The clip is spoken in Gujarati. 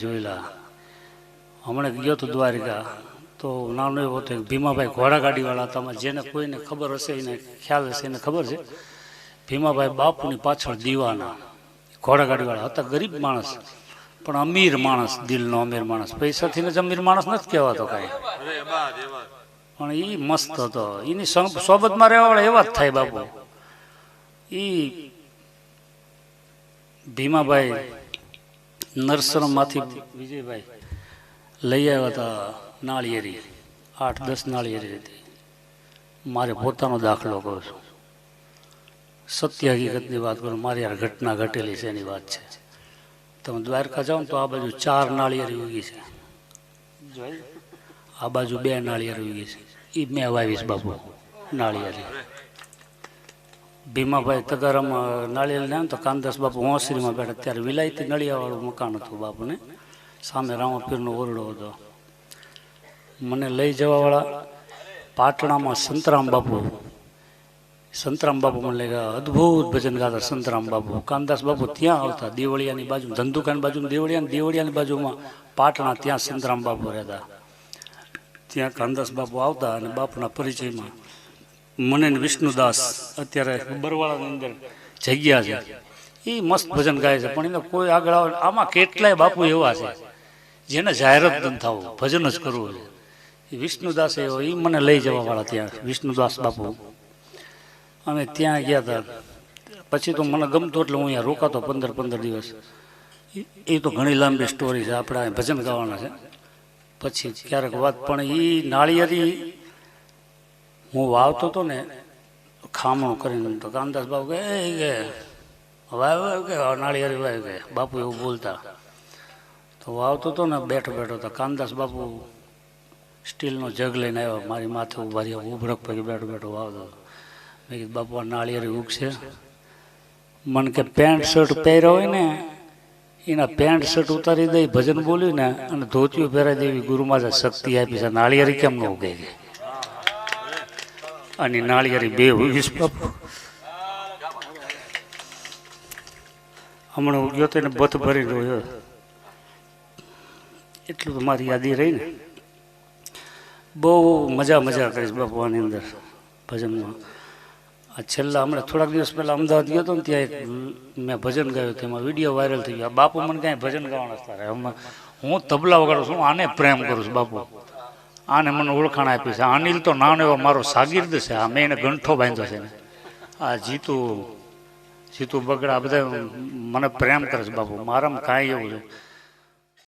જોયેલા. હમણાં ગયો તો દ્વારિકા. તો નાનો એવો હતો ભીમાભાઈ ઘોડાગાડીવાળા હતા. જેને કોઈને ખબર હશે, એને ખ્યાલ હશે, એને ખબર છે. ભીમાભાઈ બાપુની પાછળ દીવાના ઘોડાગાડીવાળા હતા. ગરીબ માણસ, પણ અમીર માણસ, દિલનો અમીર માણસ. પૈસાથી જ અમીર માણસ નથી કહેવાતો કાંઈ. પણ એ મસ્ત હતો. એની સોબતમાં રહેવાવાળા એવા જ થાય બાપુ. એ ભીમાભાઈ નરસરમમાંથી વિજયભાઈ લઈ આવ્યા હતા નાળિયેરી. આઠ દસ નાળિયેરી હતી. મારે પોતાનો દાખલો કહું છું. સત્ય હકીકતની વાત કરું મારી આ ઘટના ઘટેલી છે એની વાત છે. તમે દ્વારકા જાઓ ને તો આ બાજુ ચાર નાળિયેરી ઉગી છે. આ બાજુ બે નાળિયેરી ઉગી છે. એ મેં વાવીશ બાપુ નાળિયેરી. ભીમાભાઈ તગારામાં નાળિયેર ને તો કાનદાસ બાપુ હોંસરીમાં બેઠા. ત્યારે વિલાયતી નળિયાવાળું મકાન હતું બાપુને. સામે રામાપીરનો ઓરડો હતો. મને લઈ જવાવાળા પાટણામાં સંતરામ બાપુ. સંતરામ બાપુ મને લઈ ગયા. અદ્ભુત ભજન ગાતા સંતરામ બાપુ. કાનદાસ બાપુ ત્યાં આવતા. દેવળિયાની બાજુ, ધંધુકાની બાજુ દેવળિયા દેવળિયાની બાજુમાં પાટણા ત્યાં સંતરામ બાપુ રહેતા. ત્યાં કાનદાસ બાપુ આવતા અને બાપુના પરિચયમાં મને ને વિષ્ણુદાસ અત્યારે બરવાળાની અંદર જગ્યા છે. એ મસ્ત ભજન ગાય છે. પણ એને કોઈ આગળ આવે આમાં કેટલાય બાપુ એવા છે, જેને જાહેરાત ન થવું, ભજન જ કરવું છે. વિષ્ણુદાસ એવો એ મને લઈ જવાવાળા ત્યાં, વિષ્ણુદાસ બાપુ. અમે ત્યાં ગયા હતા પછી તો મને ગમતો એટલે હું અહીંયા રોકાતો પંદર પંદર દિવસ. એ- તો ઘણી લાંબી સ્ટોરી છે. આપણે ભજન ગાવાના છે. પછી ક્યારેક વાત પણ એ નાળિયેરી હું વાવતો હતો ને ખામણું કરીને તો કામદાસ બાપુ કહે, "એ કે વાવ કે નાળિયેરી વાવ કે. બાપુ એવું બોલતા. તો વાવતો હતો ને બેઠો બેઠો તો કામદાસ બાપુ સ્ટીલનો જગ લઈને આવ્યો, મારી માથે ઊભા રહ્યા, ઉભરક પછી બેઠો બેઠો વાવતો. મેં કીધું, બાપુ, આ નાળિયેરી ઉગશે. મને કે, પેન્ટ શર્ટ પહેર્યો હોય ને, એના પેન્ટ શર્ટ ઉતારી દઈ ભજન બોલ્યું ને, અને ધોતિયું પહેરાવી દેવી ગુરુમાતા શક્તિ આપી છે. નાળિયેરી કેમ ન ઉગે? કે અને નાળિયેરી બે વીસ બાપુ. હમણાં ઉગ્યો તો એને બથ ભરી રહ્યો. એટલું તો મારી યાદી રહી ને. બહુ મજા મજા કરીશ બાપુ આની અંદર ભજનમાં. આ છેલ્લા હમણાં થોડાક દિવસ પહેલા અમદાવાદ ગયો હતો ને ત્યાં એક મેં ભજન ગાયું તેમાં વીડિયો વાયરલ થઈ ગયો. બાપુ મને કાંઈ ભજન ગાવાના હમણાં હું તબલા વગાડું છું આને પ્રેમ કરું છું બાપુ. આને મને ઓળખાણ આપી છે. અનિલ તો નાનો એવો મારો સાગીર્દ છે. આ મેં એને ગંઠો બાંધ્યો છે ને આ જીતુ જીતુ બગડા બધા મને પ્રેમ કરે છે બાપુ. મારામાં કાંઈ એવું છે